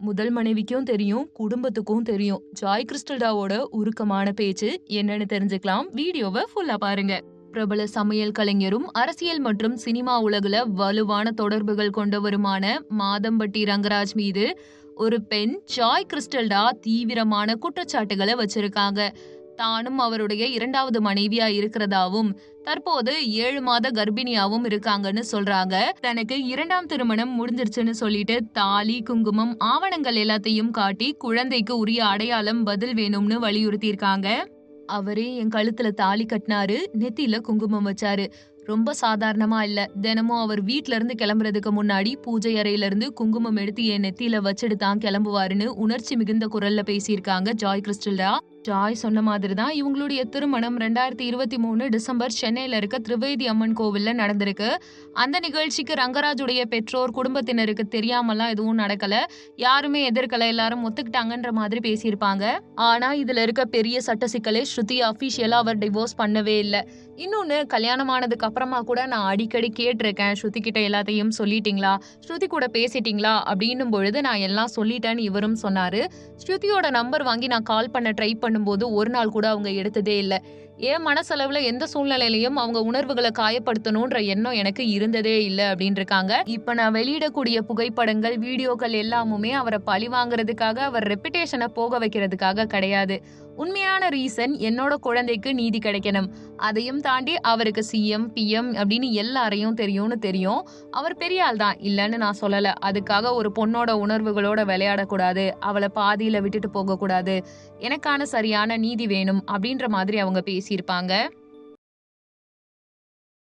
முதல் மனைவிக்கும் தெரியும் குடும்பத்துக்கும் தெரியும். ஜாய் கிறிஸ்டல்டாவோட உருக்கமான பேச்சு என்னன்னு தெரிஞ்சுக்கலாம். வீடியோவை ஃபுல்லா பாருங்க. பிரபல சமையல் கலைஞரும் அரசியல் மற்றும் சினிமா உலகுல வலுவான தொடர்புகள் கொண்டவருமான மாதம்பட்டி ரங்கராஜ் மீது ஒரு பெண் ஜாய் கிறிஸ்டல்டா தீவிரமான குற்றச்சாட்டுகளை வச்சிருக்காங்க. தானும் அவருடைய இரண்டாவது மனைவியா இருக்கிறதாவும் தற்போது ஏழு மாத கர்ப்பிணியாவும் இருக்காங்கன்னு சொல்றாங்க. தனக்கு இரண்டாம் திருமணம் முடிஞ்சிருச்சுன்னு சொல்லிட்டு தாலி குங்குமம் ஆவணங்கள் எல்லாத்தையும் காட்டி குழந்தைக்கு உரிய அடையாளம் பதில் வேணும்னு வலியுறுத்தி இருக்காங்க அவரே என் கழுத்துல தாலி கட்டினாரு நெத்தியில குங்குமம் வச்சாரு. ரொம்ப சாதாரணமா இல்ல. தினமும் அவர் வீட்ல இருந்து கிளம்புறதுக்கு முன்னாடி பூஜை அறையில இருந்து குங்குமம் எடுத்து என் நெத்தியில வச்சுட்டு தான் கிளம்புவாருன்னு உணர்ச்சி மிகுந்த குரல்ல பேசியிருக்காங்க ஜாய் கிறிஸ்டல்டா ஜாய் சொன்ன மாதிரி தான் இவங்களுடைய திருமணம் ரெண்டாயிரத்தி இருபத்தி மூணு டிசம்பர் சென்னையில் இருக்க திரிவேதி அம்மன் கோவிலில் நடந்திருக்கு. அந்த நிகழ்ச்சிக்கு ரங்கராஜுடைய பெற்றோர் குடும்பத்தினருக்கு தெரியாமலாம் எதுவும் நடக்கல. யாருமே எதிர்க்கல எல்லாரும் ஒத்துக்கிட்டாங்கன்ற மாதிரி பேசியிருப்பாங்க. ஆனா இதுல இருக்க பெரிய சட்ட சிக்கலே ஸ்ருதி அஃபீஷியலாக அவர் டிவோர்ஸ் பண்ணவே இல்லை. இன்னொன்று கல்யாணமானதுக்கு அப்புறமா கூட நான் அடிக்கடி கேட்டிருக்கேன் ஸ்ருதி கிட்ட எல்லாத்தையும் சொல்லிட்டீங்களா? ஸ்ருதி கூட பேசிட்டீங்களா? அப்படின்னும் பொழுது நான் எல்லாம் சொல்லிட்டேன்னு இவரும் சொன்னாரு. ஸ்ருதியோட நம்பர் வாங்கி நான் கால் பண்ண ட்ரை பண்ணும்போது ஒரு நாள் கூட அவங்க எடுத்ததே இல்லை. என் மனசளவுல எந்த சூழ்நிலையிலையும் அவங்க உணர்வுகளை காயப்படுத்தணும்ன்ற எண்ணம் எனக்கு இருந்ததே இல்லை அப்படின்னு இருக்காங்க இப்ப நான் வெளியிடக்கூடிய புகைப்படங்கள் வீடியோக்கள் எல்லாமுமே அவரை பழி வாங்குறதுக்காக அவர் ரெப்புடேஷனை போக வைக்கிறதுக்காக கிடையாது. உண்மையான ரீசன் என்னோட குழந்தைக்கு நீதி கிடைக்கணும். அதையும் தாண்டி அவருக்கு சிஎம் பிஎம் அப்படின்னு எல்லாரையும் தெரியும்னு தெரியும். அவர் பெரிய ஆள் தான் இல்லைன்னு நான் சொல்லல. அதுக்காக ஒரு பொண்ணோட உணர்வுகளோட விளையாடக்கூடாது. அவளை பாதியில விட்டுட்டு போகக்கூடாது. எனக்கான சரியான நீதி வேணும் அப்படின்ற மாதிரி அவங்க பேசியிருப்பாங்க.